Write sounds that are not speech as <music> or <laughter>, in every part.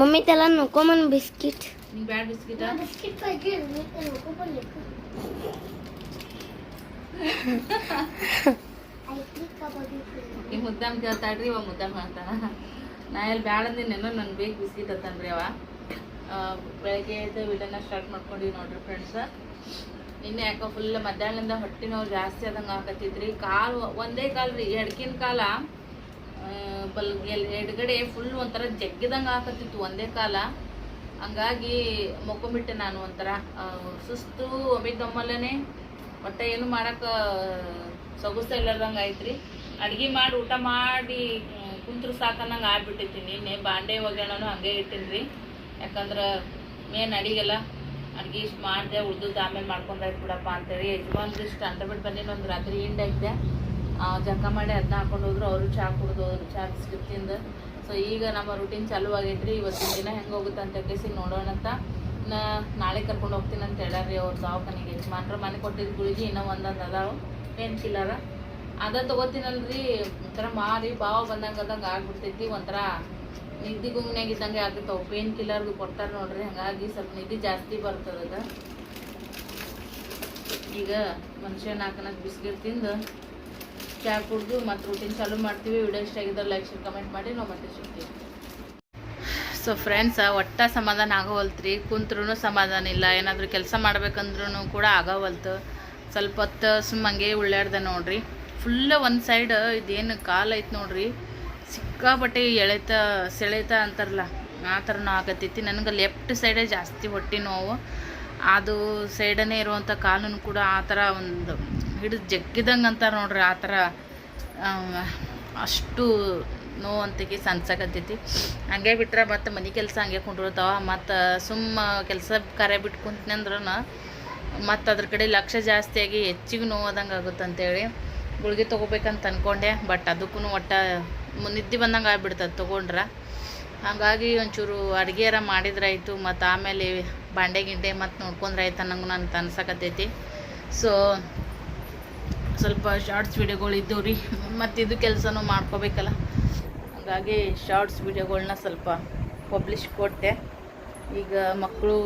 Mummy તેલા નકો biscuit. Biscuit ની બેડ બિસ્કિટ આ બિસ્કિટ પાઈ નકો પણ લેકો ಮುದ್ದಾಮ್ ಕೇಳ್ತಾಳ್ರಿ ಇವ ಮುದ್ದಾಮ್ ಹೇಳ್ತಾನ ನಾ ಎಲ್ಲಿ ಬ್ಯಾಳಂದಿನೇನೋ ನನ್ಗೆ ಬೇಗ ಬಿಸ್ಕಿಟ್ ಅಂತಂದ್ರಿ ಅವ. ಬೆಳಗ್ಗೆ ಎದ್ದು ವಿಡಿಯೋನ ಸ್ಟಾರ್ಟ್ ಮಾಡ್ಕೊಂಡಿವಿ ನೋಡ್ರಿ ಫ್ರೆಂಡ್ಸ ನಿನ್ನೆ ಯಾಕೋ ಫುಲ್ ಮಧ್ಯಾಹ್ನದಿಂದ ಹೊಟ್ಟೆ ನೋವು ಜಾಸ್ತಿ ಆದಂಗೆ ಆಗತ್ತಿದ್ರಿ ಕಾಲು ಒಂದೇ ಕಾಲು ರೀ ಎಡ್ಕಿನ ಕಾಲ ಆ, ಬಲ್ ಎಲ್ ಎಡಗಡೆ ಫುಲ್ ಒಂಥರ ಜಗ್ಗಿದಂಗೆ ಆಗತ್ತಿತ್ತು ಒಂದೇ ಕಾಲ. ಹಂಗಾಗಿ ಮಕ್ಕೊಂಬಿಟ್ಟೆ ನಾನು ಒಂಥರ. ಸುಸ್ತು ಒಮ್ಮಿದ್ದೊಮ್ಮಲ್ಲೇ ಒಟ್ಟು ಏನು ಮಾಡೋಕೆ ಸೊಗಸ್ತಾ ಇಲ್ಲದಂಗೆ ಐತ್ರಿ ಅಡ್ಗೆ ಮಾಡಿ ಊಟ ಮಾಡಿ ಕುಂತ್ರು ಸಾಕನ್ನಂಗೆ ಆಗ್ಬಿಟ್ಟೈತಿ ನಿನ್ನೆ ಬಾಂಡೆ ಒಗ್ಗರಣನು ಹಂಗೆ ಇಟ್ಟಿನಿ ಯಾಕಂದ್ರೆ ಮೇನ್ ಅಡಿಗೆಲ್ಲ ಅಡ್ಗೆ ಇಷ್ಟು ಮಾಡಿದೆ ಉಳ್ದದ್ದು ಆಮೇಲೆ ಮಾಡ್ಕೊಂಡಾಯ್ತು ಬಿಡಪ್ಪ ಅಂತೇಳಿ ಯಜಮಾನ್ರು ಇಷ್ಟು ಅಂತ ಬಿಟ್ಟು ಬಂದಿನ. ಒಂದು ರಾತ್ರಿ ಹಿಂಡ್ ಜಕ್ಕ ಮಾಡಿ ಅದನ್ನ ಹಾಕೊಂಡು ಹೋದ್ರು, ಅವರು ಚಹಾ ಕುಡ್ದು ಹೋದ್ರು ಚಹಾ ಬಿಸ್ಕಿಟ್ ತಿಂದು. ಸೊ ಈಗ ನಮ್ಮ ರೂಟೀನ್ ಚಾಲೂ ಆಗೈತ್ರಿ ಇವತ್ತಿನ ದಿನ ಹೆಂಗೆ ಹೋಗುತ್ತೆ ಅಂತ ಕೇಸಿ ನೋಡೋಣ ಅಂತ. ನಾಳೆ ಕರ್ಕೊಂಡು ಹೋಗ್ತೀನಿ ಅಂತ ಹೇಳಾರಿ ಅವ್ರು ದವಾಖಾನಿಗೆ. ಮಾತ್ರ ಮನೆ ಕೊಟ್ಟಿದ್ದು ಗುಳಿಗೆ ಇನ್ನೂ ಒಂದೊಂದು ಅದಾವ. ಪೇನ್ ಕಿಲ್ಲರ? ಅದ ತಗೋತೀನಲ್ರಿ, ಒಂಥರ ಮಾರಿ ಬಾವ ಬಂದಂಗೆ ಅದಂಗೆ ಆಗ್ಬಿಡ್ತೈತಿ, ಒಂಥರ ನಿದ್ದೆ ಗುಂಗ್ನ್ಯಾಗ ಇದ್ದಂಗೆ ಆಗ್ತಾವೆ ಪೇನ್ ಕಿಲ್ಲರ್ದು ಕೊಡ್ತಾರೆ ನೋಡ್ರಿ, ಹಾಗಾಗಿ ಸ್ವಲ್ಪ ನಿದ್ದೆ ಜಾಸ್ತಿ ಬರ್ತದೆ ಈಗ ಮನುಷ್ಯ ನಾಲ್ಕು ಬಿಸ್ಕಿಟ್ ತಿಂದು ಚಹಾ ಕುಡ್ದು ಮತ್ತು ರೂಟೀನ್ ಚಾಲು ಮಾಡ್ತೀವಿ. ವಿಡಿಯೋ ಇಷ್ಟ ಆಗಿದ್ರೆ ಲೈಕ್ ಶೇರ್ ಕಮೆಂಟ್ ಮಾಡಿ. ನಾವು ಮತ್ತೆ ಸಿಗ್ತೀವಿ. ಸೊ ಫ್ರೆಂಡ್ಸ್ ಒಟ್ಟ ಸಮಾಧಾನ ಆಗೋವಲ್ತ್ರಿ. ಕುಂತ್ರೂ ಸಮಾಧಾನ ಇಲ್ಲ. ಏನಾದರೂ ಕೆಲಸ ಮಾಡ್ಬೇಕಂದ್ರೂ ಕೂಡ ಆಗೋವಲ್ತು. ಸ್ವಲ್ಪ ಹೊತ್ತು ಸುಮ್ಮಂಗೆ ಉಳ್ಳಾಡ್ದೆ ನೋಡ್ರಿ. ಫುಲ್ ಒಂದು ಸೈಡ್ ಇದೇನು ಕಾಲು ಐತೆ ನೋಡ್ರಿ. ಸಿಕ್ಕಾಪಟ್ಟೆ ಎಳೆತ, ಸೆಳೆತ ಅಂತಾರಲ್ಲ, ಆ ಥರನೂ ಆಗತ್ತೈತಿ ನನಗೆ ಲೆಫ್ಟ್ ಸೈಡೇ ಜಾಸ್ತಿ ಹೊಟ್ಟೆ ನೋವು. ಅದು ಸೈಡನೇ ಇರುವಂಥ ಕಾಲನ್ನು ಕೂಡ ಆ ಥರ ಒಂದು ಹಿಡಿದು ಜಗ್ಗಿದಂಗೆ ಅಂತಾರೆ ನೋಡ್ರಿ, ಆ ಥರ ಅಷ್ಟು ನೋವು ಅಂತಿಗೆ ಸನ್ಸಕತ್ತೈತಿ ಹಂಗೆ ಬಿಟ್ರೆ ಮತ್ತು ಮನೆ ಕೆಲಸ ಹಂಗೆ ಕುಂಡಿರ್ತಾವ, ಮತ್ತು ಸುಮ್ಮ ಕೆಲಸ ಕರೆ ಬಿಟ್ಟು ಕುಂತ್ನಿ ಅಂದ್ರೂ ಮತ್ತು ಅದ್ರ ಕಡೆ ಲಕ್ಷ ಜಾಸ್ತಿಯಾಗಿ ಹೆಚ್ಚಿಗೆ ನೋವಾದಂಗೆ ಆಗುತ್ತೆ ಅಂತೇಳಿ ಗುಳಿಗೆ ತೊಗೋಬೇಕಂತ ಅಂದ್ಕೊಂಡೆ ಬಟ್ ಅದಕ್ಕೂ ಒಟ್ಟು ನಿದ್ದೆ ಬಂದಂಗೆ ಆಗ್ಬಿಡ್ತದೆ ತೊಗೊಂಡ್ರೆ. ಹಾಗಾಗಿ ಒಂಚೂರು ಅಡುಗೆಯಾರ ಮಾಡಿದ್ರಾಯ್ತು, ಮತ್ತು ಆಮೇಲೆ ಬಾಂಡೆ ಗಿಂಡೆ ಮತ್ತು ನೋಡ್ಕೊಂಡ್ರೆ ಆಯ್ತು ಅನ್ನಂಗೆ ನನಗೆ ಅನ್ಸಕತ್ತೈತಿ. ಸೊ ಸ್ವಲ್ಪ ಶಾರ್ಟ್ಸ್ ವಿಡಿಯೋಗಳು ಇದ್ದವು ರೀ. ಮತ್ತು ಇದು ಕೆಲಸನೂ ಮಾಡ್ಕೋಬೇಕಲ್ಲ. ಹಾಗಾಗಿ ಶಾರ್ಟ್ಸ್ ವೀಡಿಯೋಗಳನ್ನ ಸ್ವಲ್ಪ ಪಬ್ಲಿಷ್ ಕೊಟ್ಟೆ. ಈಗ ಮಕ್ಕಳು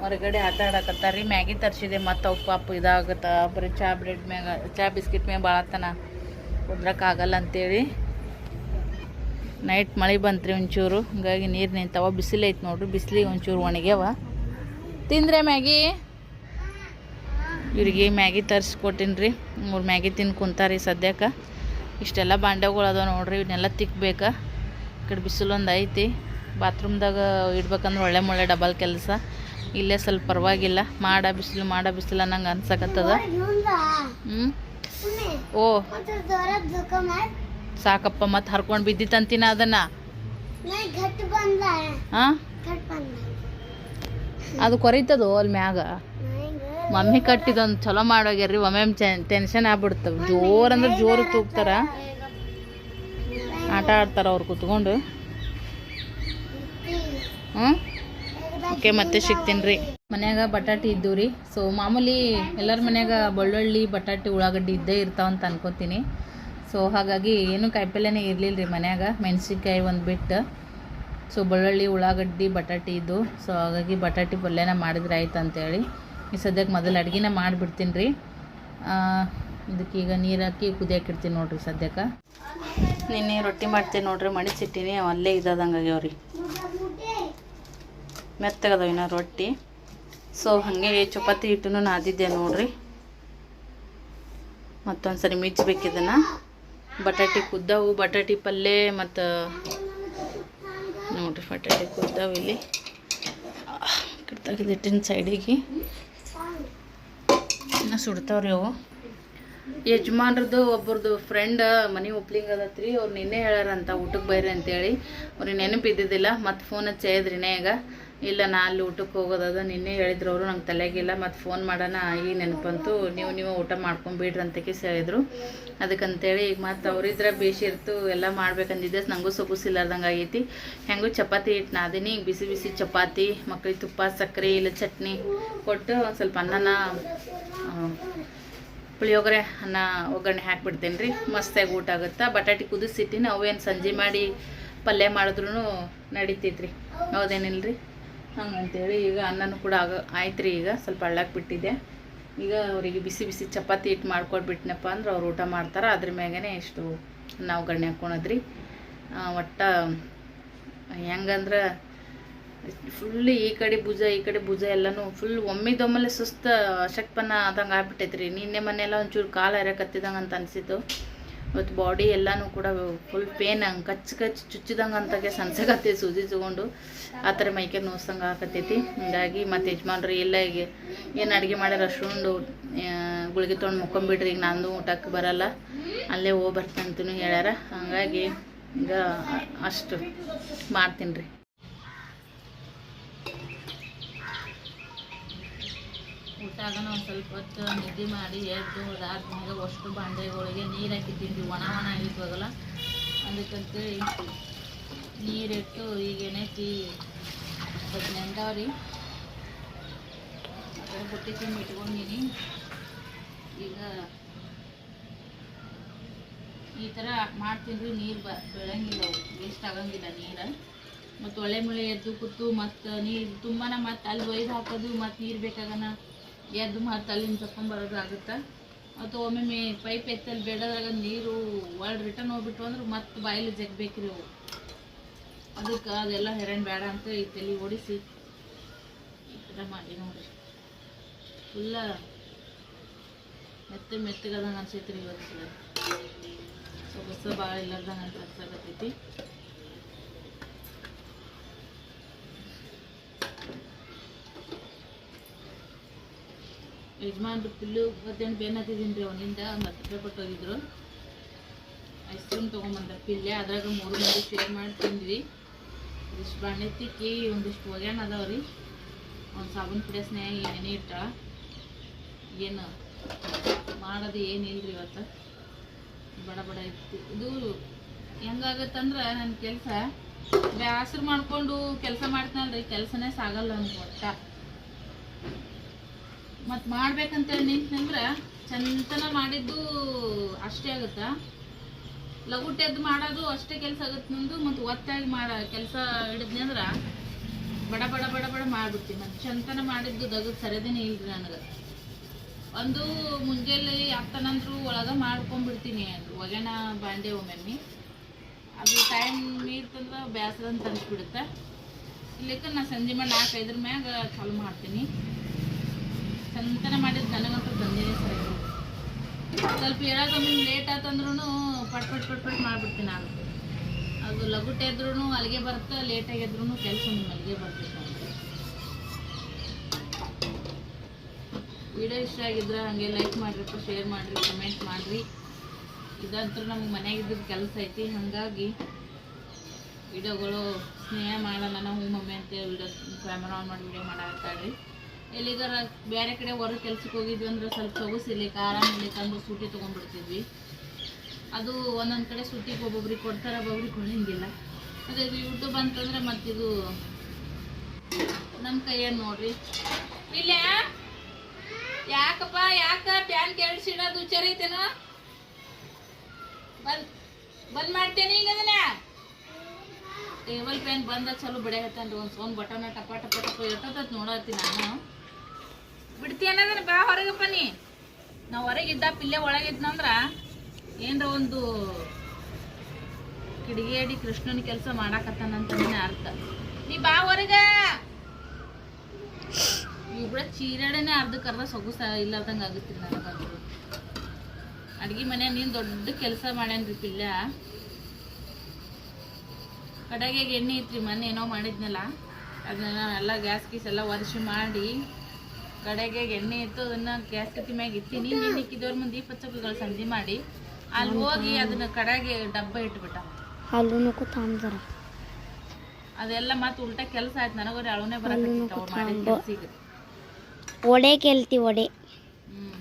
ಹೊರಗಡೆ ಆಟ ಆಡಕತ್ತಾರ ರೀ. ಮ್ಯಾಗಿ ತರಿಸಿದೆ. ಮತ್ತು ಅವು ಪಾಪ ಇದಾಗತ್ತ. ಬರೀ ಚಾ ಬ್ರೆಡ್ ಮ್ಯಾಗ, ಚಾ ಬಿಸ್ಕಿಟ್ ಮ್ಯಾಗ ಭಾಳತನ ಕುದ್ರಕ್ಕಾಗಲ್ಲ ಅಂತೇಳಿ. ನೈಟ್ ಮಳೆ ಬಂತು ರೀ ಒಂಚೂರು. ಹಂಗಾಗಿ ನೀರು ನಿಂತಾವ. ಬಿಸಿಲೈತೆ ನೋಡಿರಿ ನೋಡ್ರಿ. ಬಿಸಿಲಿಗೆ ಒಂಚೂರು ಒಣಗ್ಯಾವ. ತಿಂದ್ರೆ ಮ್ಯಾಗಿ? ಇವ್ರಿಗೆ ಮ್ಯಾಗಿ ತರಿಸ್ಕೊಟ್ಟಿನಿ ರೀ. ಮೂರು ಮ್ಯಾಗಿ ತಿಂದು ಕುಂತಾರೀ ಸದ್ಯಕ್ಕೆ ಇಷ್ಟೆಲ್ಲ ಬಾಂಡೆಗಳು ಅದಾವೆ ನೋಡ್ರಿ ಇವನ್ನೆಲ್ಲ ತಿಕ್ಬೇಕಾ. ಈ ಕಡೆ ಬಿಸಿಲೊಂದು ಐತಿ. ಬಾತ್ರೂಮ್ದಾಗ ಇಡ್ಬೇಕಂದ್ರೆ ಒಳ್ಳೆ ಮೊಳ್ಳೆ ಡಬಲ್ ಕೆಲಸ. ಇಲ್ಲೇ ಸ್ವಲ್ಪ ಪರವಾಗಿಲ್ಲ. ಮಾಡ ಬಿಸಿಲು ಮಾಡ ಬಿಸಿಲು ಅನ್ನಂಗೆ ಅನ್ಸಕತ್ತದ. ಹ್ಞೂ ಓ. ಸಾಕಪ್ಪ ಮತ್ತೆ ಹರ್ಕೊಂಡು ಬಿದ್ದಿತ್ತಂತೀನ ಅದನ್ನ? ಹಾಂ ಅದು ಕೊರೀತದೋ ಅಲ್ಲಿ ಮ್ಯಾಗ? ಮಮ್ಮಿ ಕಟ್ಟಿದೊಂದು ಚಲೋ ಮಾಡೋಗ್ಯಾರ್ರಿ, ಒಮ್ಮೆ ಟೆನ್ಷನ್ ಆಗ್ಬಿಡ್ತವೆ ಜೋರ್ ಅಂದ್ರೆ ಜೋರು ತೂಗ್ತಾರ. ಆಟ ಆಡ್ತಾರ ಅವ್ರು ಕುತ್ಕೊಂಡು. ಹ್ಞೂ ಓಕೆ, ಮತ್ತೆ ಸಿಗ್ತೀನಿ ರೀ ಮನ್ಯಾಗ ಬಟಾಟಿ ಇದ್ದು ರೀ ಸೊ ಮಾಮೂಲಿ ಎಲ್ಲರ ಮನ್ಯಾಗ ಬೆಳ್ಳುಳ್ಳಿ, ಬಟಾಟಿ, ಉಳ್ಳಾಗಡ್ಡಿ ಇದ್ದೇ ಇರ್ತಾವಂತ ಅನ್ಕೋತೀನಿ. ಸೊ ಹಾಗಾಗಿ ಏನು ಕಾಯಿಪಲ್ಯನೇ ಇರಲಿಲ್ಲ ರೀ ಮನ್ಯಾಗ. ಮೆಣಸಿನ್ಕಾಯಿ ಒಂದು ಬಿಟ್ಟು. ಸೊ ಬೆಳ್ಳುಳ್ಳಿ, ಉಳ್ಳಾಗಡ್ಡಿ, ಬಟಾಟಿ ಇದ್ದು. ಸೊ ಹಾಗಾಗಿ ಬಟಾಟಿ ಪಲ್ಯನ ಮಾಡಿದ್ರೆ ಆಯ್ತು ಅಂತೇಳಿ ಈ ಸದ್ಯಕ್ಕೆ ಮೊದಲು ಅಡುಗೆನ ಮಾಡಿಬಿಡ್ತೀನಿ ರೀ. ಇದಕ್ಕೆ ಈಗ ನೀರು ಹಾಕಿ ಕುದಿಯಾಕಿಡ್ತೀನಿ ನೋಡಿರಿ ಸದ್ಯಕ್ಕೆ. ನಿನ್ನೆ ರೊಟ್ಟಿ ಮಾಡ್ತೀನಿ ನೋಡ್ರಿ ಮಡಿಸಿಟ್ಟಿನಿ ಅಲ್ಲೇ ಇದಾದಂಗೆ ಆಗ್ಯಾವ ರೀ ಮೆತ್ತಗದವ ಇನ್ನ ರೊಟ್ಟಿ. ಸೊ ಹಾಗೆ ಚಪಾತಿ ಹಿಟ್ಟು ನಾದಿದ್ದೆ ನೋಡ್ರಿ. ಮತ್ತೊಂದು ಸರಿ ಮಿಜ್ಬೇಕು ಇದನ್ನು ಬಟಾಟಿ ಕುದ್ದವು, ಬಟಾಟಿ ಪಲ್ಯ ಮತ್ತು ನೋಡಿರಿ ಬಟಾಟಿ ಕುದ್ದವು ಇಲ್ಲಿ. ತೆಗೆದಿಟ್ಟಿನ ಸೈಡಿಗೆ. ಇನ್ನು ಸುಡ್ತಾವ್ರಿ ಅವು. ಯಜಮಾನ್ರದ್ದು ಒಬ್ಬರದು ಫ್ರೆಂಡ್ ಮನೆ ಒಪ್ಲಿಂಗ್ ಅದತ್ರಿ. ಅವ್ರು ನಿನ್ನೆ ಹೇಳ್ಯಾರಂತ ಊಟಕ್ಕೆ ಬೈರಿ ಅಂತೇಳಿ. ಅವ್ರಿಗೆ ನೆನಪು ಇದ್ದಿದ್ದಿಲ್ಲ. ಮತ್ತು ಫೋನ್ ಹಚ್ಚಿದ್ರಿ ಈಗ. ಇಲ್ಲ, ನಾ ಅಲ್ಲಿ ಊಟಕ್ಕೆ ಹೋಗೋದದ ನಿನ್ನೆ ಹೇಳಿದ್ರು ಅವರು, ನಂಗೆ ತಲೆಗಿಲ್ಲ. ಮತ್ತು ಫೋನ್ ಮಾಡೋಣ, ಈ ನೆನಪಂತು ನೀವು ನೀವು ಊಟ ಮಾಡ್ಕೊಂಬಿಡ್ರಿ ಅಂತ ಕೇಸ್ ಹೇಳಿದರು. ಅದಕ್ಕಂತೇಳಿ ಈಗ ಮತ್ತು ಅವ್ರಿದ್ರೆ ಬೇಸಿರ್ತು ಎಲ್ಲ ಮಾಡ್ಬೇಕಂದಿದ್ದೆ. ನನಗೂ ಸೊಗುಸಿಲ್ಲಾರ್ದಂಗೆ ಆಗೈತಿ. ಹೆಂಗೂ ಚಪಾತಿ ಹಿಟ್ಟು ನಾದಿನಿ ಬಿಸಿ ಬಿಸಿ ಚಪಾತಿ ಮಕ್ಕಳಿಗೆ ತುಪ್ಪ ಸಕ್ಕರೆ ಇಲ್ಲ ಚಟ್ನಿ ಕೊಟ್ಟು ಒಂದು ಸ್ವಲ್ಪ ಅನ್ನನ ಪುಳಿಯೋಗರೆ ಅನ್ನ ಒಗ್ಗರಣೆ ಹಾಕಿಬಿಡ್ತೀನಿ ರೀ ಮಸ್ತಾಗಿ ಊಟ ಆಗುತ್ತೆ. ಬಟಾಟಿ ಕುದಿಸಿಟ್ಟಿನಿ ಅವೇನು ಸಂಜೆ ಮಾಡಿ ಪಲ್ಯ ಮಾಡಿದ್ರು ನಡೀತೈತ್ರಿ. ಹೌದೇನಿಲ್ರಿ? ಹಂಗಂತೇಳಿ ಈಗ ಅನ್ನನೂ ಕೂಡ ಆಗ ಆಯ್ತು ರೀ ಈಗ. ಸ್ವಲ್ಪ ಹಳ್ಳಕ್ಕೆ ಬಿಟ್ಟಿದ್ದೆ ಈಗ ಅವರಿಗೆ ಬಿಸಿ ಬಿಸಿ ಚಪಾತಿ ಹಿಟ್ಟು ಮಾಡ್ಕೊಟ್ಬಿಟ್ನಪ್ಪ ಅಂದ್ರೆ ಅವ್ರು ಊಟ ಮಾಡ್ತಾರೆ. ಅದ್ರ ಮ್ಯಾಗೇ ಇಷ್ಟು ನಾವು ಗಣ್ಣೆ ಹಾಕ್ಕೊಳದ್ರಿ. ಒಟ್ಟು ಹೆಂಗಂದ್ರೆ ಫುಲ್ ಈ ಕಡೆ ಭುಜ, ಈ ಕಡೆ ಭುಜ ಎಲ್ಲನೂ ಫುಲ್ ಒಮ್ಮಿದೊಮ್ಮೆಲೆ ಸುಸ್ತ ಶಕ್ಪನ್ನ ಆದಂಗೆ ಆಗ್ಬಿಟ್ಟೈತ್ರಿ. ನಿನ್ನೆ ಮೊನ್ನೆಲ್ಲ ಒಂಚೂರು ಕಾಲು ಹರಿಯಕತ್ತಿದಂಗೆ ಅಂತ ಅನಿಸಿತ್ತು. ಇವತ್ತು ಬಾಡಿ ಎಲ್ಲನೂ ಕೂಡ ಫುಲ್ ಪೇನ್ ಹಂಗೆ ಕಚ್ಚ ಕಚ್ಚಿ ಚುಚ್ಚಿದಂಗೆ ಅಂತಾಗೆ ಸನ್ಸಕತ್ತೈತಿ ಸೂಜಿ ತಗೊಂಡು. ಆ ಥರ ಮೈಕೆ ನೋವ್ಸಂಗೆ ಆಕತ್ತೈತಿ ಹಿಂಗಾಗಿ ಮತ್ತು ಯಜಮಾನ್ರು ಎಲ್ಲ ಈಗ ಏನು ಅಡುಗೆ ಮಾಡ್ಯಾರ ಅಷ್ಟೊಂದು ಗುಳಿಗೆ ತೊಗೊಂಡು ಮುಕ್ಕೊಂಬಿಡ್ರಿ, ಈಗ ನಂದು ಊಟಕ್ಕೆ ಬರಲ್ಲ. ಅಲ್ಲೇ ಹೋಗಿ ಬರ್ತಂತೂ ಹೇಳ್ಯಾರ. ಹಾಗಾಗಿ ಈಗ ಅಷ್ಟು ಮಾಡ್ತೀನಿ ರೀ. ಊಟ ಒಂದು ಸ್ವಲ್ಪ ಹೊತ್ತು ನಿದ್ದೆ ಮಾಡಿ ಎದ್ದು ಅದಾದ್ಮೇಲೆ ಅಷ್ಟು ಬಾಂಡೆಗಳಿಗೆ ನೀರು ಹಾಕಿದ್ದೀನಿ ಒಣ ಒಣ ಆಗಿದ್ವಾಗಲ್ಲ ಅದಕ್ಕಂತೇಳಿ ನೀರಿಟ್ಟು ಈಗ ಏನೈತಿ? ನೆಂದವ್ರಿ. ಬುಟ್ಟಿ ತುಂಬ ಇಟ್ಕೊಂಡಿನಿ. ಈಗ ಈ ಥರ ಮಾಡ್ತೀನಿ ರೀ ನೀರು ಬ, ಬೆಳಂಗಿಲ್ಲ ವೇಸ್ಟ್ ಆಗಂಗಿಲ್ಲ ನೀರು. ಮತ್ತು ಒಳ್ಳೆ ಮಳೆ ಎದ್ದು ಕೂತು ಮತ್ತು ನೀರು ತುಂಬಾನ ಮತ್ತು ಅಲ್ಲಿ ಒಯ್ದು ಹಾಕೋದು ಮತ್ತು ನೀರು ಬೇಕಾಗನ ಎದ್ದು ಮತ್ತು ಅಲ್ಲಿಂದ ತಕೊಂಬರೋದಾಗುತ್ತೆ ಮತ್ತು ಒಮ್ಮೊಮ್ಮೆ ಪೈಪ್ ಎತ್ತಲ್ಲಿ ಬೇಡದಾಗ ನೀರು ಒಳ್ಳೆ ರಿಟರ್ನ್ ಹೋಗ್ಬಿಟ್ಟು ಅಂದ್ರೆ ಮತ್ತೆ ಬಾಯಲ್ಲಿ ಜಗ್ಬೇಕ್ರಿ ಅವು. ಅದಕ್ಕೆ ಅದೆಲ್ಲ ಹೆರಣ್ ಬೇಡ ಅಂತ ಈ ತಲೆ ಓಡಿಸಿ ಈ ಥರ ಮಾಡಿ ನೋಡಿರಿ ಫುಲ್ಲ ಮೆತ್ತ ಮೆತ್ತಗದಂಗೆ ಅನ್ಸೈತ್ರಿ ಇವತ್ತು. ಇವತ್ತು ಬಸ್ಸ ಭಾಳ ಇಲ್ಲದಂಗೆ ಅಂತ ಅನ್ಸಾಕತ್ತೈತಿ ಯಜಮಾನ್ರು ಪಿಲ್ಲು ಮಧ್ಯಾಹ್ನ ಬೇನ ಹತ್ತಿದ್ದೀನಿ ರೀ ಅವನಿಂದ ಹತ್ತು ರೂಪಾಯಿ ಹೋಗಿದ್ರು ಐಸ್ ಕ್ರೀಮ್ ತೊಗೊಂಬಂದ ಪಿಲ್ಲೆ ಅದ್ರಾಗ ಮೂರು ಮಂದಿ ಶೇರ್ ಮಾಡಿ ತಿಂದ್ವಿ ಇದಿಷ್ಟು ಬಾಣೆ ತಿಕ್ಕಿ ಒಂದಿಷ್ಟು ಒಗ್ಯಾಣ ಅದಾವ ರೀ. ಒಂದು ಸಾಬೂನು ಪುಡಿಯ ಸ್ನೇಹ, ಏನೇನೇ ಇಟ್ಟಾಳ ಏನು ಮಾಡೋದು ಏನಿಲ್ಲ ರೀ ಇವತ್ತು? ಬಡ ಬಡ ಇತ್ತು. ಇದು ಹೆಂಗಾಗತ್ತಂದ್ರೆ ನನ್ನ ಕೆಲಸ, ಬ್ಯಾಸರು ಮಾಡಿಕೊಂಡು ಕೆಲಸ ಮಾಡ್ತಾನಲ್ರಿ, ಕೆಲಸನೇ ಸಾಗಲ್ಲ ನನ್ಗೆ ಒಟ್ಟ. ಮತ್ತು ಮಾಡ್ಬೇಕಂತೇಳಿ ನಿಂತಂದ್ರೆ ಚಂತನ ಮಾಡಿದ್ದು ಅಷ್ಟೇ ಆಗುತ್ತಾ. ಲಗುಟ್ಟೆದ್ದು ಮಾಡೋದು ಅಷ್ಟೇ ಕೆಲಸ ಆಗುತ್ತೆ ನಂದು, ಮತ್ತು ಒತ್ತಾಗಿ ಮಾಡ ಕೆಲಸ ಹಿಡಿದ್ನಿ ಅಂದ್ರೆ ಬಡ ಬಡ ಬಡ ಬಡ ಮಾಡ್ಬಿಡ್ತೀನಿ ಮತ್ತು ಚಂತನ ಮಾಡಿದ್ದು ದಗದು ಸರಿದೇನೆ ಇಲ್ರಿ ನನಗೆ. ಒಂದು ಮುಂಜಾನೆ ಆಗ್ತಾನಂದ್ರು ಒಳಗೆ ಮಾಡ್ಕೊಂಡ್ಬಿಡ್ತೀನಿ ಒಗೆಣ ಬಾಂಡೆ ಒಮ್ಮೆಮ್ಮಿ. ಅದು ಟೈಮ್ ನೀರ್ತಂದ್ರೆ ಬೇಸರ ಅಂತ ಅನ್ಸ್ಬಿಡುತ್ತೆ. ಇಲ್ಲಕ್ಕ ನಾ ಸಂಜೆ ಮೇಲೆ ನಾಲ್ಕು ಐದ್ರ ಮ್ಯಾಗ ಚಾಲು ಮಾಡ್ತೀನಿ. ಚಂತನ ಮಾಡಿದ್ದು ನನಗಂತೂ ಬಂದೇನೆ ಸರ್ ಸ್ವಲ್ಪ ಹೇಳೋದೊಮ್ಮೆ ಲೇಟ್ ಆತಂದ್ರೂ ಪಟ್ ಪಟ್ ಪಟ್ ಪಟ್ ಮಾಡಿಬಿಡ್ತೀನಿ ನಾನು. ಅದು ಲಗುಟ್ ಎದ್ರೂ ಅಲ್ಲಿಗೆ ಬರುತ್ತೆ ಲೇಟಾಗಿ ಎದ್ರೂ ಕೆಲಸ ನಿಮ್ಮ ಅಲ್ಲಿಗೆ ಬರ್ತೈತೆ ವಿಡಿಯೋ ಇಷ್ಟ ಆಗಿದ್ರೆ ಹಂಗೆ ಲೈಕ್ ಮಾಡಿರಪ್ಪ ಶೇರ್ ಮಾಡಿರಿ, ಕಮೆಂಟ್ ಮಾಡಿರಿ. ಇದಂತೂ ನಮ್ಗೆ ಮನ್ಯಾಗಿದ್ದದ ಕೆಲಸ ಐತಿ, ಹಾಗಾಗಿ ವಿಡಿಯೋಗಳು ಸ್ನೇಹ ಮಾಡೋಣ ನಾವು ಮಮ್ಮಿ ಅಂತೇಳಿ ವಿಡಿಯೋ ಕ್ಯಾಮ್ರಾ ಆನ್ ಮಾಡಿ ವಿಡಿಯೋ ಮಾಡಾಕ್ತಾಳ್ರಿ ಎಲ್ಲಿಗಾರ ಬೇರೆ ಕಡೆ ಹೊರಗೆ ಕೆಲ್ಸಕ್ಕೆ ಹೋಗಿದ್ವಿ ಅಂದ್ರೆ ಸ್ವಲ್ಪ ಸೊಗಸಿರ್ಲಿಕ್ಕೆ ಆರಾಮ ಇರ್ಲಿಕ್ಕೆ ಅಂದ್ರೆ ಸೂಟಿ ತೊಗೊಂಡ್ಬಿಡ್ತಿದ್ವಿ. ಅದು ಒಂದೊಂದು ಕಡೆ ಸೂಟಿಗೆ ಒಬ್ಬೊಬ್ರಿಗೆ ಕೊಡ್ತಾರೆ, ಒಬ್ಬೊಬ್ರಿಗೆ ಕೊಡಂಗಿಲ್ಲ. ಅದೇ ಇದು ಯೂಟ್ಯೂಬ್ ಅಂತಂದ್ರೆ ಮತ್ತಿದು ನಮ್ಮ ಕೈಯಲ್ಲಿ ನೋಡ್ರಿ. ಇಲ್ಲ ಯಾಕಪ್ಪ, ಯಾಕ ಪ್ಯಾನ್ ಕೆಳ್ಸಿಡೋದು ವಿಚಾರ ಬಂದ್ ಬಂದ್ ಮಾಡ್ತೇನೆ ಈಗ ಅದನ್ನ. ಟೇಬಲ್ ಪ್ಯಾನ್ ಬಂದ ಚಲೋ ಬಿಡಕತ್ತಾನ್ರಿ, ಒಂದು ಸೋನ್ ಬಟನ್ ಟಪ ಟಪ ಟಪ ಇರ್ತದ ನೋಡತ್ತೀನಿ ನಾನು. ಅದನ್ನ ಬಾ ಹೊರಗಪ್ಪ ನೀ. ನಾವು ಹೊರಗಿದ್ದ ಪಿಲ್ಲೆ ಒಳಗಿದ್ನಂದ್ರ ಏನ್ರ ಒಂದು ಕಿಡಿಗೇಡಿ ಕೃಷ್ಣನ ಕೆಲಸ ಮಾಡಾಕತ್ತಾನಂತ ಅರ್ಥ. ನೀ ಬಾ ಹೊರಗ. ಇವ್ರ ಚೀರಾಡನೆ ಅರ್ಧಕ್ಕೆ ಅರ್ಧ ಸೊಗಸ ಆಗುತ್ತೆ ನನಗಂತೂ ಅಡ್ಗೆ ಮನೆ ನೀನು ದೊಡ್ಡ ಕೆಲಸ ಮಾಡ್ಯಾನ್ರಿ ಪಿಲ್ಲ. ಕಡೆಗೆ ಎಣ್ಣೆ ಐತ್ರಿ ಮನೆ ಏನೋ ಮಾಡಿದ್ನಲ್ಲ. ಅದನ್ನ ಎಲ್ಲ ಗ್ಯಾಸ್ ಗೀಸ್ ಎಲ್ಲ ಒರೆಸಿ ಮಾಡಿ ಕಡೆಗೆ ಎಣ್ಣೆ ಇತ್ತು ಅದನ್ನ ಗ್ಯಾಸ್ ಕತ್ತಿ ಮ್ಯಾಗ ಇತ್ತೀನಿ ನೀನು ಇಕ್ಕಿದವ್ರ ಮುಂದೆ ದೀಪ ಸಂಜೆ ಮಾಡಿ ಅಲ್ಲಿ ಹೋಗಿ ಅದನ್ನ ಕಡೆಗೆ ಡಬ್ಬ ಇಟ್ಬಿಟ್ಟ. ಹಾಲು ತಾಂಬರ ಅದೆಲ್ಲ ಮತ್ತೆ ಉಲ್ಟಾ ಕೆಲಸ ಆಯ್ತು ನನಗೋರಿ ಅಳುನೇ ಕೆಲ್ಸಿಗೆ. ಒಡೆ ಕೇಳ್ತಿ ಒಡೆ ಹ್ಮ್.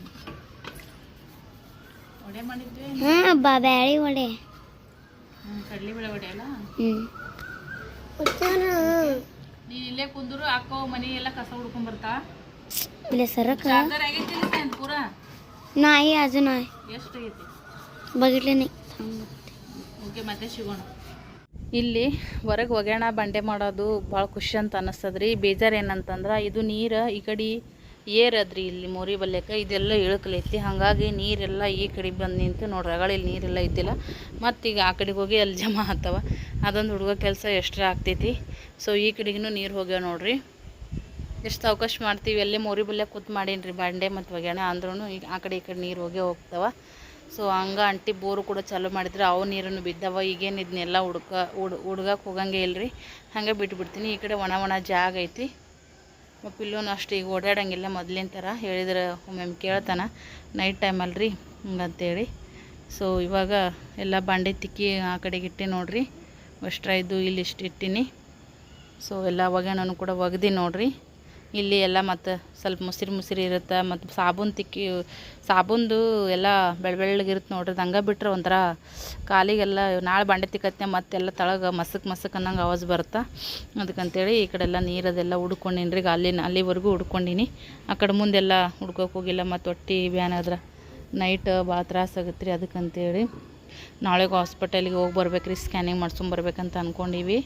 ಒಡೆ ಮಾಡಿದ್ವಿ. ಹಾ ಬಾ ಬ್ಯಾಳಿ ಒಡೆ ಹ್ಮ್ ಕಡ್ಲಿ ಬೇಳೆ ಒಡೆ ಅಲ್ಲ? ಹ್ಮ್. ನೀನ್ ಇಲ್ಲೇ ಕುಂದ್ರು ಅಕ್ಕ ಮನಿ ಎಲ್ಲ ಕಸ ಹುಡ್ಕೊಂಡ್ ಬರ್ತಾ? ಇಲ್ಲ सरक ಚಾರ್ಜರ್ ಆಗೈತಿ ಅಂತ ಪೂರ नाही अजून आहे ಎಷ್ಟು ಆಗೈತಿ बघितलं नाही थांब ಓಕೆ ಮತ್ತೆ ಸಿಗೋಣ ಇಲ್ಲಿ ಹೊರಗೆ ಒಗ್ಯಾಣ ಬಂಡೆ ಮಾಡೋದು ಭಾಳ ಖುಷಿ ಅಂತ ಅನ್ನಿಸ್ತದ ರೀ ಬೇಜಾರು ಏನಂತಂದ್ರೆ ಇದು ನೀರು ಈ ಕಡೆ ಏರದ್ರಿ ಇಲ್ಲಿ ಮೋರಿ ಬಲ್ಯಕ ಇದೆಲ್ಲ ಇಳಕಲೈತಿ ಹಾಗಾಗಿ ನೀರೆಲ್ಲ ಈ ಕಡೆ ಬಂದು ನಿಂತು ನೋಡ್ರಿ ರಗಳಿಲ್ಲಿ ನೀರೆಲ್ಲ ಇದ್ದಿಲ್ಲ ಮತ್ತು ಈಗ ಆ ಕಡೆಗೆ ಹೋಗಿ ಅಲ್ಲಿ ಜಮಾ ಆಗ್ತಾವ ಅದೊಂದು ಹುಡುಗ ಕೆಲಸ ಎಕ್ಸ್ಟ್ರಾ ಆಗ್ತೈತಿ ಸೊ ಈ ಕಡೆಗೂ ನೀರು ಹೋಗ್ಯಾವ ನೋಡ್ರಿ ಎಷ್ಟು ಅವಕಾಶ ಮಾಡ್ತೀವಿ ಅಲ್ಲೇ ಮೋರಿ ಬಲ್ಲೆ ಕೂತ್ ಮಾಡೀನಿ ರೀ ಬಂಡೆ ಮತ್ತು ಒಗ್ಯಾಣ ಅಂದ್ರೂ ಈಗ ಆ ಕಡೆ ಈ ಕಡೆ ನೀರು ಹೋಗಿ ಹೋಗ್ತಾವ. ಸೊ ಹಂಗೆ ಅಂಟಿ ಬೋರು ಕೂಡ ಚಾಲೂ ಮಾಡಿದ್ರೆ. ಅವು ನೀರನ್ನು ಬಿದ್ದಾವ, ಈಗೇನು ಇದನ್ನೆಲ್ಲ ಹುಡ್ಕ, ಹುಡ್ ಹುಡ್ಗಕ್ಕೆ ಹೋಗಂಗೆ ಇಲ್ರಿ. ಹಂಗೆ ಬಿಟ್ಬಿಡ್ತೀನಿ. ಈ ಕಡೆ ಒಣ ಒಣ ಜಾಗ ಐತಿ. ಪಿಲ್ಲೂನು ಅಷ್ಟು ಈಗ ಓಡಾಡೋಂಗಿಲ್ಲ ಮೊದಲಿನ ಥರ. ಹೇಳಿದ್ರೆ ಒಮ್ಮೊಮ್ಮೆ ಕೇಳ್ತಾನ. ನೈಟ್ ಟೈಮಲ್ಲಿ ರೀ ಹಂಗಂತೇಳಿ. ಸೊ ಇವಾಗ ಎಲ್ಲ ಬಾಂಡೆ ತಿಕ್ಕಿ ಆ ಕಡೆಗೆ ಇಟ್ಟೆ ನೋಡ್ರಿ. ಅಷ್ಟ್ರ ಇದ್ದು ಇಲ್ಲಿ ಇಷ್ಟು ಇಟ್ಟೀನಿ. ಸೊ ಎಲ್ಲ ಒಗ್ಯಾಣನು ಕೂಡ ಒಗ್ದು ನೋಡ್ರಿ. ಇಲ್ಲಿ ಎಲ್ಲ ಮತ್ತು ಸ್ವಲ್ಪ ಮುಸಿರು ಮುಸಿರಿ ಇರುತ್ತೆ, ಮತ್ತು ಸಾಬೂನು ತಿಕ್ಕಿ, ಸಾಬೂನ್ದು ಎಲ್ಲ ಬೆಳ್ಳ ಬೆಳ್ಳಗಿರುತ್ತೆ ನೋಡ್ರಿ. ಹಂಗೆ ಬಿಟ್ರೆ ಒಂಥರ ಕಾಲಿಗೆಲ್ಲ ನಾಳೆ ಬಾಂಡೆ ತಿಕ್ಕತ್ತೆ ಮತ್ತೆಲ್ಲ ತಳಗ ಮಸಕ್ ಮಸಕ್ ಅನ್ನಂಗೆ ಆವಾಜ್ ಬರುತ್ತೆ? ಅದಕ್ಕಂತೇಳಿ ಈ ಕಡೆ ಎಲ್ಲ ನೀರದೆಲ್ಲ ಹುಡ್ಕೊಂಡಿನಿ ರೀ ಅಲ್ಲಿ ಅಲ್ಲಿವರೆಗೂ ಹುಡ್ಕೊಂಡಿನಿ ಆ ಕಡೆ ಮುಂದೆಲ್ಲ ಹುಡ್ಕೋಕೆ ಹೋಗಿಲ್ಲ, ಮತ್ತು ಒಟ್ಟಿ ಬ್ಯಾನ್ ಆದ್ರೆ ನೈಟ್ ಭಾಳ ತ್ರಾಸ ಆಗತ್ತೆ ರೀ ಅದಕ್ಕಂತೇಳಿ. ನಾಳೆಗೆ ಹಾಸ್ಪಿಟಲಿಗೆ ಹೋಗಿ ಬರ್ಬೇಕು ರೀ, ಸ್ಕ್ಯಾನಿಂಗ್ ಮಾಡ್ಸ್ಕೊಂಬರ್ಬೇಕಂತ ಅಂದ್ಕೊಂಡೀವಿ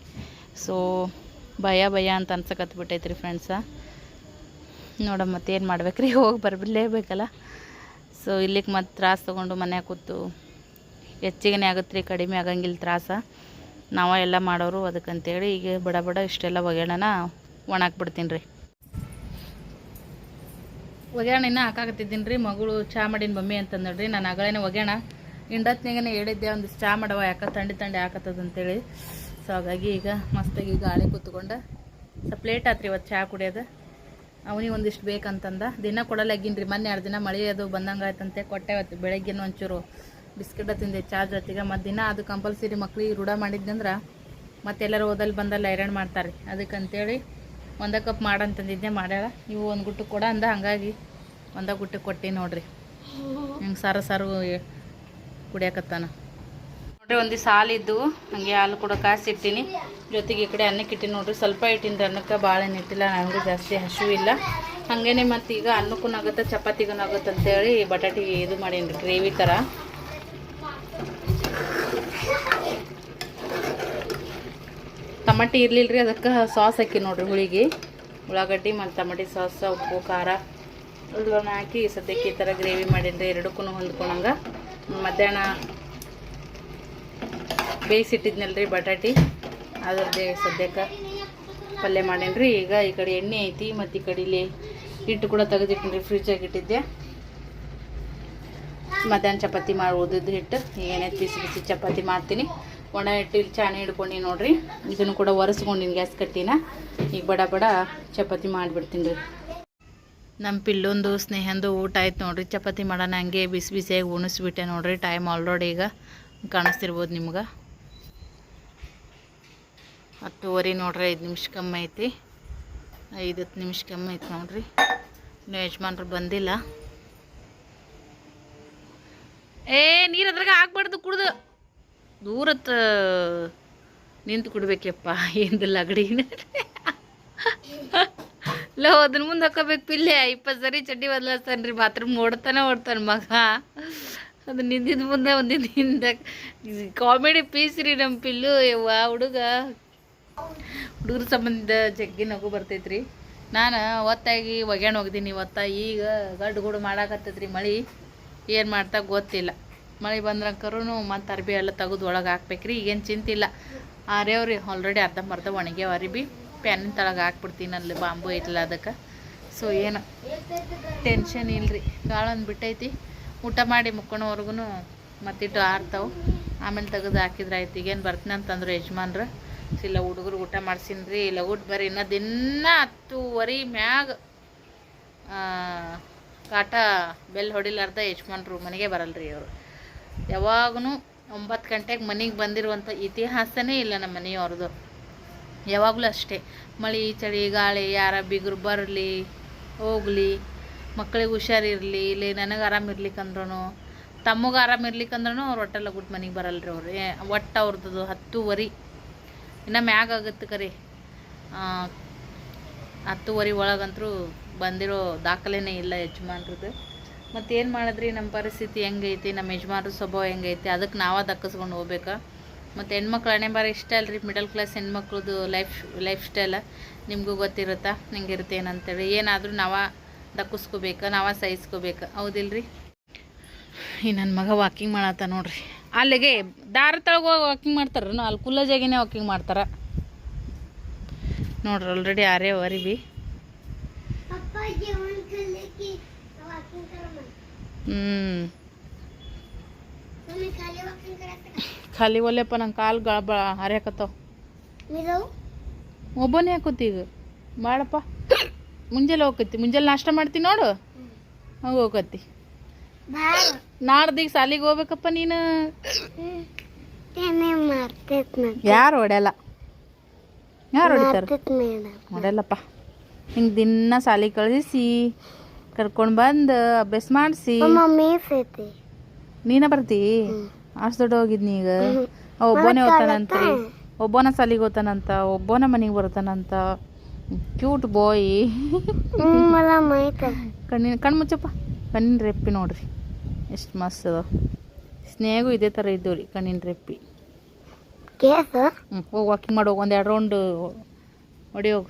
ಸೊ ಭಯ ಭಯ ಅಂತ ಅನ್ಸಕತ್ಬಿಟ್ಟೈತೆ ರೀ ಫ್ರೆಂಡ್ಸ ನೋಡ ಏನು ಮಾಡ್ಬೇಕು ರೀ <laughs> ಹೋಗಿ ಬರಲೇಬೇಕಲ್ಲ. ಸೊ ಇಲ್ಲಿಗೆ ಮತ್ತೆ ತ್ರಾಸ ತೊಗೊಂಡು ಮನ್ಯಾಗ ಕೂತು ಹೆಚ್ಚಿಗೆನೇ ಆಗುತ್ತೆ ರೀ ಕಡಿಮೆ ಆಗಂಗಿಲ್ಲ ತ್ರಾಸ. ನಾವ ಎಲ್ಲ ಮಾಡೋರು ಅದಕ್ಕಂತೇಳಿ ಈಗ ಬಡ ಬಡ ಇಷ್ಟೆಲ್ಲ ಒಗ್ಯಾಣನ ಒಣಾಕ್ಬಿಡ್ತೀನಿ ರೀ ಒಗ್ಯಾಣ ಇನ್ನೂ ಹಾಕಾಕತ್ತಿದ್ದೀನಿ ರೀ ಮಗಳು ಚಾ ಮಾಡಿನ ಮಮ್ಮಿ ಅಂತಂದ್ರಿ ನಾನು ಅಗಳೇನೆ ಒಗ್ಯಾಣ. ಇಂಡತ್ನಾಗನೇ ಹೇಳಿದ್ದೆ, ಒಂದು ಚಾ ಮಾಡವ ಯಾಕೆ ತಂಡಿ ತಂಡಿ ಹಾಕತ್ತದಂತೇಳಿ. ಸೊ ಹಾಗಾಗಿ ಈಗ ಮಸ್ತಾಗಿ ಗಾಳಿ ಕೂತ್ಕೊಂಡು, ಸ್ವಲ್ಪ ಲೇಟ್ ಆತ್ರಿ ಇವತ್ತು ಚಾ ಕುಡಿಯೋದು. ಅವನಿಗೆ ಒಂದಿಷ್ಟು ಬೇಕಂತಂದ, ದಿನ ಕೊಡಲಾಗಿನ್ರಿ, ಮೊನ್ನೆ ಎರಡು ದಿನ ಮಳೆ ಅದು ಬಂದಂಗೆ ಆಯ್ತಂತೆ ಕೊಟ್ಟೆ ಇವತ್ತು ಬೆಳಗ್ಗೆನೂ ಒಂಚೂರು ಬಿಸ್ಕೆಟ್ ತಿಂದೆ ಚಾ ಜೊತೆಗೆ ಮತ್ತು ದಿನ ಅದು ಕಂಪಲ್ಸರಿ ಮಕ್ಳಿಗೆ ರೂಢ ಮಾಡಿದ್ನಂದ್ರೆ ಮತ್ತೆಲ್ಲರೂ ಓದಲ್ಲಿ ಬಂದಲ್ಲಿ ಐರನ್ ಮಾಡ್ತಾರೆ ಅದಕ್ಕಂತೇಳಿ ಒಂದ ಕಪ್ ಮಾಡಂತಂದಿದ್ದೆ, ಮಾಡ್ಯಾಳ ನೀವು ಒಂದು ಗುಟ್ಟು ಕೊಡ ಅಂದ, ಹಂಗಾಗಿ ಒಂದ ಗುಟ್ಟು ಕೊಟ್ಟಿ ನೋಡ್ರಿ. ಹಿಂಗೆ ಸಾರು ಸಾರು ಕುಡಿಯಕತ್ತಾನ. ಹಾಲು ಇದ್ದು ಹಂಗೆ ಹಾಲು ಕೂಡ ಕಾಸಿಟ್ಟಿನಿ ಜೊತೆಗೆ ಈ ಕಡೆ ಅನ್ನಕ್ಕೆ ಇಟ್ಟಿನಿ ನೋಡ್ರಿ, ಸ್ವಲ್ಪ ಇಟ್ಟಿನಿ ಅನ್ನಕ್ಕೆ ಭಾಳ ಇಟ್ಟಿಲ್ಲ ನನಗೂ ಜಾಸ್ತಿ ಹಸಿವು ಇಲ್ಲ. ಹಾಗೇನೆ ಮತ್ತು ಈಗ ಅನ್ನಕ್ಕೂ ಆಗುತ್ತೆ ಚಪಾತಿಗೂ ಆಗುತ್ತೆ ಅಂತೇಳಿ ಬಟಾಟಿ ಇದು ಮಾಡೀನಿ ಗ್ರೇವಿ ಥರ ಟಮಾಟಿ ಇರಲಿಲ್ಲ ರೀ ಅದಕ್ಕೆ ಸಾಸ್ ಹಾಕಿ ನೋಡ್ರಿ ಹುಳಿಗೆ. ಉಳ್ಳಾಗಡ್ಡಿ ಮತ್ತು ಟಮಾಟಿ ಸಾಸ್, ಉಪ್ಪು, ಖಾರ ಎಲ್ಲನ ಹಾಕಿ ಸದ್ಯಕ್ಕೆ ಈ ಥರ ಗ್ರೇವಿ ಮಾಡೀನಿ ರೀ ಎರಡಕ್ಕೂ ಹೊಂದ್ಕೊಳಂಗೆ ಮಧ್ಯಾಹ್ನ ಬೇಯಿಸಿಟ್ಟಿದ್ನಲ್ಲ ರೀ ಬಟಾಟಿ. ಅದರದ್ದೇ ಸದ್ಯಕ್ಕೆ ಪಲ್ಯ ಮಾಡೇನ್ರಿ. ಈಗ ಈ ಕಡೆ ಎಣ್ಣೆ ಐತಿ ಮತ್ತು ಈ ಕಡೆ ಇಲ್ಲಿ ಹಿಟ್ಟು ಕೂಡ ತೆಗೆದಿಟ್ಟಿನಿ ಫ್ರಿಜ್ಜಾಗಿ ಇಟ್ಟಿದ್ದೆ. ಮಧ್ಯಾಹ್ನ ಚಪಾತಿ ಮಾಡಿ ಉಳಿದಿದ್ದು ಹಿಟ್ಟು ಏನೇ ಬಿಸಿ ಬಿಸಿ ಚಪಾತಿ ಮಾಡ್ತೀನಿ. ಒಣ ಹಿಟ್ಟು ಇಲ್ಲಿ ಚಾಣಿ ಹಿಡ್ಕೊಂಡು ನೋಡ್ರಿ. ಇದನ್ನು ಕೂಡ ಒರೆಸ್ಕೊಂಡಿನಿ ಗ್ಯಾಸ್ ಕಟ್ಟಿನ. ಈಗ ಬಡ ಬಡ ಚಪಾತಿ ಮಾಡಿಬಿಡ್ತೀನಿ ರೀ ನಮ್ಮ ಪಿಲ್ಲೊಂದು, ಸ್ನೇಹಂದು ಊಟ ಆಯ್ತು ನೋಡ್ರಿ. ಚಪಾತಿ ಮಾಡೋಣ ಹಂಗೆ ಬಿಸಿ ಬಿಸಿಯಾಗಿ ಉಣಿಸ್ಬಿಟ್ಟೆ ನೋಡ್ರಿ. ಟೈಮ್ ಆಲ್ರೆಡಿ ಈಗ ಕಾಣಿಸ್ತಿರ್ಬೋದು ನಿಮ್ಗೆ. ಹತ್ತುವರೆ ನೋಡ್ರಿ, ಐದು ನಿಮಿಷ ಕಮ್ಮಿ ಐತಿ. ಐದು ಹತ್ತು ನಿಮಿಷ ಕಮ್ಮಿ ಐತಿ ನೋಡ್ರಿ. ಇನ್ನೂ ಯಜಮಾನ್ರು ಬಂದಿಲ್ಲ. ಏ, ನೀರು ಅದ್ರಾಗ ಹಾಕ್ಬಾರ್ದು ಕುಡ್ದು. ದೂರತ್ ನಿಂತು ಕುಡ್ಬೇಕಪ್ಪ ಏನಿಲ್ಲ ಅಗಡಿ ಲೋ ಅದನ್ನ ಮುಂದೆ ಹಾಕೋಬೇಕು ಪಿಲ್ಲೆ. ಇಪ್ಪತ್ತು ಸರಿ ಚಡ್ಡಿ ಬದಲಾಸ್ತಾನೆ ರೀ ಬಾತ್ರೂಮ್ ಓಡ್ತಾನೆ ಓಡ್ತಾನೆ ಮಗ. ಅದು ನಿಂದಿದ ಮುಂದೆ ಒಂದು ಹಿಂದೆ ಕಾಮಿಡಿ ಪೀಸ್ ರೀ ನಮ್ಮ ಪಿಲ್ಲು, ಯವ್ವ ಹುಡುಗ. ಹುಡುಗರ ಸಂಬಂಧ ಜಗ್ಗಿ ನಗು ಬರ್ತೈತ್ರಿ. ನಾನು ಒತ್ತಾಗಿ ಒಗ್ಯಾಣ ಹೋಗ್ದೀನಿ ಇವತ್ತ. ಈಗ ಗಡ್ಡು ಗುಡು ಮಾಡಾಕತ್ತೈತ್ರಿ ಮಳೆ. ಏನು ಮಾಡ್ತಾ ಗೊತ್ತಿಲ್ಲ. ಮಳೆ ಬಂದ್ರಂಕರೂ ಮತ್ತು ಅರ್ಬಿ ಎಲ್ಲ ತೆಗೆದು ಒಳಗೆ ಹಾಕ್ಬೇಕ್ರಿ. ಈಗೇನು ಚಿಂತಿಲ್ಲ. ಆರೇವ್ರಿ ಆಲ್ರೆಡಿ ಅರ್ಧಂಬರ್ಧ ಒಣಗ್ಯಾವ ಅರಿಬಿ. ಪ್ಯಾನಿನ ತಳಗೆ ಹಾಕ್ಬಿಡ್ತೀನಿ ಅಲ್ಲಿ ಬಾಂಬು ಐತಲ್ಲ ಅದಕ್ಕೆ. ಸೊ ಏನು ಟೆನ್ಷನ್ ಇಲ್ರಿ. ಗಾಳೊಂದು ಬಿಟ್ಟೈತಿ. ಊಟ ಮಾಡಿ ಮುಕ್ಕೊಳೋವರೆಗೂ ಮತ್ತಿಟ್ಟು ಆರ್ತಾವೆ. ಆಮೇಲೆ ತೆಗೆದು ಹಾಕಿದ್ರೆ ಆಯ್ತು. ಈಗೇನು ಬರ್ತೀನಿ ಅಂತಂದ್ರು ಯಜಮಾನ್ರು. ಇಲ್ಲ ಹುಡುಗರು ಊಟ ಮಾಡ್ಸಿನ್ರಿ ಊಟ ಬರ್ರಿ, ಇನ್ನೂ ದಿನ ಹತ್ತುವರೆ ಮ್ಯಾಗ ಕಾಟ ಬೆಲ್ ಹೊಡಿಲಾರ್ದ ಯಜಮಾನ್ರು ಮನೆಗೆ ಬರಲ್ರಿ ಅವರು. ಯಾವಾಗೂ ಒಂಬತ್ತು ಗಂಟೆಗೆ ಮನೆಗೆ ಬಂದಿರುವಂಥ ಇತಿಹಾಸನೇ ಇಲ್ಲ ನಮ್ಮ ಮನೆಯವ್ರದ್ದು ಯಾವಾಗಲೂ ಅಷ್ಟೇ. ಮಳೆ, ಚಳಿ, ಗಾಳಿ, ಯಾರ ಬಿಗ್ರು ಬರಲಿ, ಹೋಗಲಿ ಮಕ್ಕಳಿಗೆ ಹುಷಾರಿರಲಿ, ಇಲ್ಲಿ ನನಗೆ ಆರಾಮಿರ್ಲಿಕ್ಕಂದ್ರೂ ಆರಾಮ ಇರ್ಲಿಕ್ಕಂದ್ರೂ ಅವ್ರು ಒಟ್ಟೆಲ್ಲ ಗುಟ್ಟು ಮನೆಗೆ ಬರಲ್ರಿ ಅವ್ರು. ಒಟ್ಟು ಅವ್ರದ್ದು ಹತ್ತುವರೆ. ಇನ್ನು ಮ್ಯಾಗ ಆಗುತ್ತೆ ಕರಿ. ಹತ್ತುವರೆ ಒಳಗಂತರೂ ಬಂದಿರೋ ದಾಖಲೆನೇ ಇಲ್ಲ ಯಜಮಾನ್ರದ್ದು ಮತ್ತೇನು ಮಾಡಿದ್ರಿ ನಮ್ಮ ಪರಿಸ್ಥಿತಿ ಹೆಂಗೈತಿ ನಮ್ಮ ಯಜಮಾನ್ರ ಸ್ವಭಾವ ಹೆಂಗೈತಿ ಅದಕ್ಕೆ ನಾವೇ ದಕ್ಕಿಸ್ಕೊಂಡು ಹೋಗ್ಬೇಕಾ. ಮತ್ತು ಹೆಣ್ಮಕ್ಳು ಹಣೆ ಬಾರ ಇಷ್ಟ ಅಲ್ರಿ ಮಿಡಲ್ ಕ್ಲಾಸ್ ಹೆಣ್ಮಕ್ಳದ್ದು ಲೈಫ್ ಲೈಫ್ ಸ್ಟೈಲ ನಿಮಗೂ ಗೊತ್ತಿರುತ್ತಾ ನಿಂಗೆ ಇರುತ್ತೆ ಏನಂತೇಳಿ. ಏನಾದರೂ ನಾವ ದಕ್ಕಿಸ್ಕೋಬೇಕು, ನಾವ ಸಹಿಸ್ಕೋಬೇಕು. ಹೌದಿಲ್ರಿ? ಈ ನನ್ನ ಮಗ ವಾಕಿಂಗ್ ಮಾಡತ್ತ ನೋಡ್ರಿ. ಅಲ್ಲಿಗೆ ದಾರ ಹೋಗಿ ವಾಕಿಂಗ್ ಮಾಡ್ತಾರ ಅಲ್ಲಿ ಕುಲ್ಲ ಜಾಗಿನ ವಾಕಿಂಗ್ ಮಾಡ್ತಾರೆ. ನೋಡ್ರಿ ಆಲ್ರೆಡಿ ಆರೇ ಅರಿವಿ ಹ್ಞೂ ಖಾಲಿ ಒಲ್ಲೆಪ್ಪ, ನಂಗೆ ಕಾಲು ಗಳ ಹರ್ಯಾಕತ್ತಾವ. ಒಬ್ಬನೇ ಹಾಕೋತಿ ಈಗ. ಬಾಳಪ್ಪ. ಮುಂಜಾನೆ ಹೋಗತ್ತಿ ಮುಂಜಾನೆ ನಾಷ್ಟ ಮಾಡ್ತೀನಿ ನೋಡು? ಹಂಗೆ ಹೋಗತ್ತಿ ನಾಡ್ದೀಗ ಸಾಲಿಗೆ ಹೋಗ್ಬೇಕಪ್ಪ ನೀನು. ಯಾರು ಹೊಡ್ಯಲ್ಲ? ಯಾರು ಹೊಡಿತಾರ? ಹೊಡ್ಯಲ್ಲಪ್ಪ. ಹಿಂಗೆ ದಿನ ಸಾಲಿ ಕಳಿಸಿ ಕರ್ಕೊಂಡು ಬಂದು ಅಭ್ಯಾಸ ಮಾಡಿಸಿ. ನೀನ ಬರ್ತಿ? ಅಷ್ಟು ದೊಡ್ಡ ಹೋಗಿದ್ನಿ ಈಗ. ಒಬ್ಬನೇ ಓದ್ತಾನಂತ ಒಬ್ಬನ ಸಾಲಿಗೆ ಹೋಗ್ತಾನಂತ ಒಬ್ಬನ ಮನೆಗೆ ಬರ್ತಾನಂತ. Cute boy. ಕಣ್ಣಿನ ಕಣ್ಣು ಮುಚ್ಚಪ್ಪ ಕಣ್ಣಿನ ರೆಪ್ಪಿ ನೋಡ್ರಿ. ಎಷ್ಟು ಮಸ್ತ್ ಅದ ಸ್ನೇಹಗೂ ಇದೇ ಥರ ಇದ್ದವು ರೀ ಕಣ್ಣಿನ ರೆಪ್ಪಿ. ಹ್ಞೂ ಹೋಗಿ ವಾಕಿಂಗ್ ಮಾಡಿ ಹೋಗಿ ಒಂದು ಎರಡು ರೌಂಡ್ ಹೊಡಿ ಹೋಗು.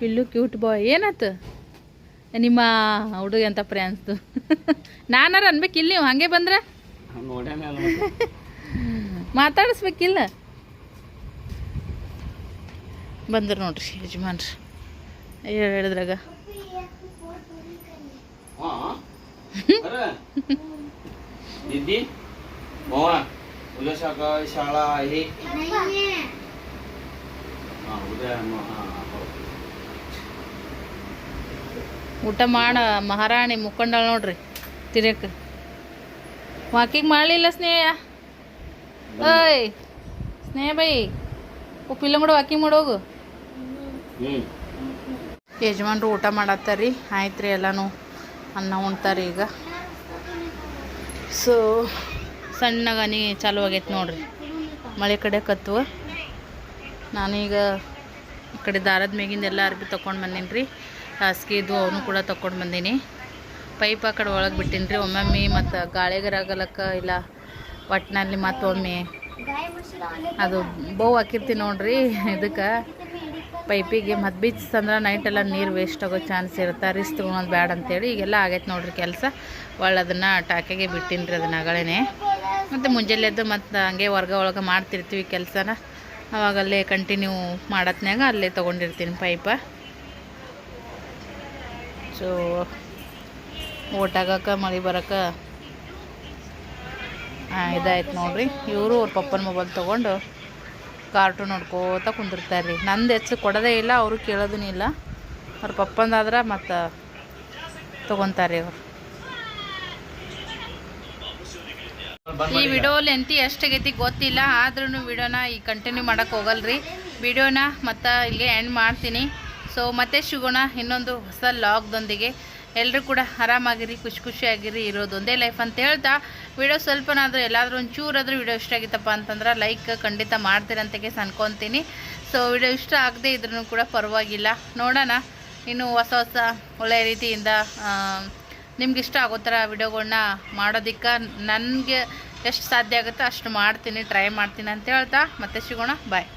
ಪಿಲ್ಲು ಕ್ಯೂಟ್ ಬಾಯ್ ಏನಾಯ್ತು ನಿಮ್ಮ ಹುಡುಗ ಅಂತ ಪ್ರ್ಯಾನ್ಸ್ದು ನಾನಾರ ಅನ್ಬೇಕಿಲ್ಲ ನೀವು ಹಂಗೆ ಬಂದ್ರೆ? ಮಾತಾಡಿಸ್ಬೇಕಿಲ್ಲ ಬಂದ್ರು ನೋಡ್ರಿ ಯಜಮಾನ್ರಿ. ಹೇಳಿದ್ರಾಗ दीदी मामा उद्या सकाळी शाळा आहे हा उद्या मग हा हो. ಊಟ ಮಾಡ ಮಹಾರಾಣಿ ಮುಕ್ಕೊಂಡಾಳ ನೋಡ್ರಿ ತಿರ್ಯಕ ವಾಕಿಂಗ್ ಮಾಡಲಿಲ್ಲ ಸ್ನೇಹ ಓಯ್ ಸ್ನೇಹ ಬೈ ಓ ಪಿಲ್ಲ ಮಾಡು ವಾಕಿಂಗ್ ಮಾಡೋಗು हम्म ಯಜಮಾನ್ರು ಊಟ ಮಾಡತ್ತಾರೀ ಆಯ್ತು ರೀ ಎಲ್ಲನೂ ಅನ್ನ ಉಣ್ತಾರೆ ಈಗ. ಸೊ ಸಣ್ಣಗೆ ಚಾಲು ಆಗೈತೆ ನೋಡ್ರಿ. ಮಳೆ ಕಡೆ ಕತ್ತುವ. ನಾನೀಗ ಈ ಕಡೆ ದಾರದ ಮೇಗಿಂದ ಎಲ್ಲ ಅರ್ಬಿ ತೊಗೊಂಡು ಬಂದೀನಿ ರೀ ಹಾಸಿಗೆದು ಅವನು ಕೂಡ ತೊಗೊಂಡು ಬಂದೀನಿ. ಪೈಪ್ ಆ ಕಡೆ ಒಳಗೆ ಬಿಟ್ಟೀನಿ ರೀ ಒಮ್ಮೊಮ್ಮೆ ಮತ್ತು ಗಾಳಿಗರಾಗಲಕ್ಕ ಇಲ್ಲ ಒಟ್ಟಿನಲ್ಲಿ ಮತ್ತೊಮ್ಮೆ ಅದು ಬೋವ್ ಹಾಕಿರ್ತೀನಿ ನೋಡ್ರಿ. ಇದಕ್ಕೆ ಪೈಪಿಗೆ ಮತ್ತು ಬೀಚ್ ಅಂದ್ರೆ ನೈಟೆಲ್ಲ ನೀರು ವೇಸ್ಟ್ ಆಗೋ ಚಾನ್ಸ್ ಇರುತ್ತೆ. ರಿಸ್ಕ್ ತೊಗೊಳೋದು ಬ್ಯಾಡ ಅಂತೇಳಿ ಈಗೆಲ್ಲ ಆಗೈತೆ ನೋಡ್ರಿ ಕೆಲಸ. ಒಳ್ಳೆ ಅದನ್ನು ಟಾಕೆಗೆ ಬಿಟ್ಟಿನಿ ರೀ ಅದನ್ನ ಅಗಳೇ ಮತ್ತು ಮುಂಜಾನೆದ್ದು ಮತ್ತು ಹಂಗೆ ವರ್ಗ ಒಳಗೆ ಮಾಡ್ತಿರ್ತೀವಿ ಕೆಲಸನ. ಅವಾಗ ಅಲ್ಲೇ ಕಂಟಿನ್ಯೂ ಮಾಡತ್ನಾಗ ಅಲ್ಲೇ ತೊಗೊಂಡಿರ್ತೀನಿ ಪೈಪ. ಸೊ ಓಟಾಗಕ್ಕೆ ಮಳೆ ಬರೋಕೆ ಇದಾಯ್ತು ನೋಡ್ರಿ. ಇವರು ಅವ್ರ ಪಪ್ಪನ ಮೊಬೈಲ್ ತೊಗೊಂಡು ಕಾರ್ಟೂನ್ ನೋಡ್ಕೋತ ಕುಂದಿರ್ತಾರೆ ರೀ. ನಂದು ಹೆಚ್ಚು ಕೊಡೋದೇ ಇಲ್ಲ, ಅವರು ಕೇಳೋದೂ ಇಲ್ಲ. ಅವ್ರ ಪಪ್ಪಂದಾದ್ರೆ ಮತ್ತು ತೊಗೊತಾರೆ ಅವರು ಈ ವಿಡಿಯೋ ಲೆಂತಿ ಎಷ್ಟಾಗೈತಿ ಗೊತ್ತಿಲ್ಲ ಆದ್ರೂ ವಿಡಿಯೋನ ಈ ಕಂಟಿನ್ಯೂ ಮಾಡೋಕೆ ಹೋಗಲ್ರಿ. ವಿಡಿಯೋನ ಮತ್ತು ಇಲ್ಲಿ ಎಂಡ್ ಮಾಡ್ತೀನಿ. ಸೊ ಮತ್ತೆ ಸಿಗೋಣ ಇನ್ನೊಂದು ಹೊಸ ಲಾಗ್ದೊಂದಿಗೆ ಎಲ್ಲರೂ ಕೂಡ ಆರಾಮಾಗಿರಿ, ಖುಷಿ ಖುಷಿಯಾಗಿರಿ, ಇರೋದು ಒಂದೇ ಲೈಫ್ ಅಂತ ಹೇಳ್ತಾ ವಿಡಿಯೋ ಸ್ವಲ್ಪನಾದರೂ ಎಲ್ಲಾದರೂ ಒಂಚೂರಾದರೂ ವಿಡಿಯೋ ಇಷ್ಟ ಆಗಿತ್ತಪ್ಪ ಅಂತಂದ್ರೆ ಲೈಕ್ ಖಂಡಿತ ಮಾಡ್ತೀರಂತ ಕೇಸ್ ಅನ್ಕೊತೀನಿ. ಸೊ ವಿಡಿಯೋ ಇಷ್ಟ ಆಗದೆ ಇದ್ರೂ ಕೂಡ ಪರವಾಗಿಲ್ಲ. ನೋಡೋಣ. ಇನ್ನು ಹೊಸ ಹೊಸ ಒಳ್ಳೆಯ ರೀತಿಯಿಂದ ನಿಮ್ಗೆ ಇಷ್ಟ ಆಗೋ ಥರ ವಿಡಿಯೋಗಳನ್ನ ಮಾಡೋದಕ್ಕೆ ನನಗೆ ಎಷ್ಟು ಸಾಧ್ಯ ಆಗುತ್ತೋ ಅಷ್ಟು ಮಾಡ್ತೀನಿ ಟ್ರೈ ಮಾಡ್ತೀನಿ ಅಂತ ಹೇಳ್ತಾ. ಮತ್ತೆ ಸಿಗೋಣ. ಬಾಯ್